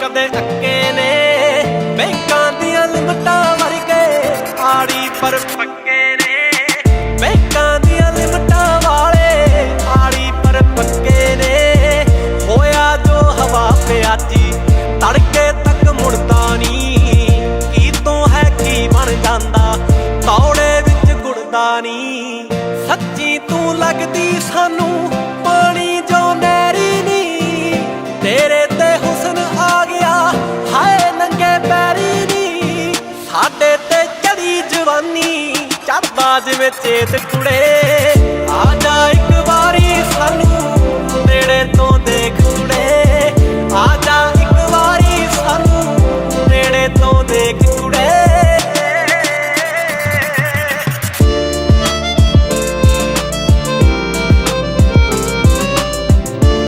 ਕਦੇ ਅੱਕੇ ਨੇ। ਬੈਂਕਾਂ ਦੀਆਂ ਲਿਮਟਾਂ ਵਰਗੇ ਆੜੀ ਪਰ ਪੱਕੇ ਨੇ। ਬੈਂਕਾਂ ਦੀਆਂ ਲਿਮਟਾਂ ਵਾਲੇ ਆੜੀ ਪਰ ਪੱਕੇ ਨੇ। ਹੋਇਆ ਜੋ ਹਵਾ ਪਿਆਜੀ ਤੜਕੇ ਤੱਕ ਮੁੜਦਾ ਨਹੀਂ। ਕੀ ਤੋਂ ਹੈ, ਕੀ ਬਣ ਜਾਂਦਾ ਤੌੜੇ ਵਿੱਚ ਗੁੜਦਾ ਨਹੀਂ। ਸੱਚੀ ਤੂੰ ਲੱਗਦੀ ਸਾਨੂੰ ਪਾਣੀ ਜੋ ਨਹਿਰੀ ਨੀ ਤੇਰੇ ਤੇ ਹੁਸਨ ਚੜੀ ਜਵਾਨੀ ਚੇਤ ਕੁੜੇ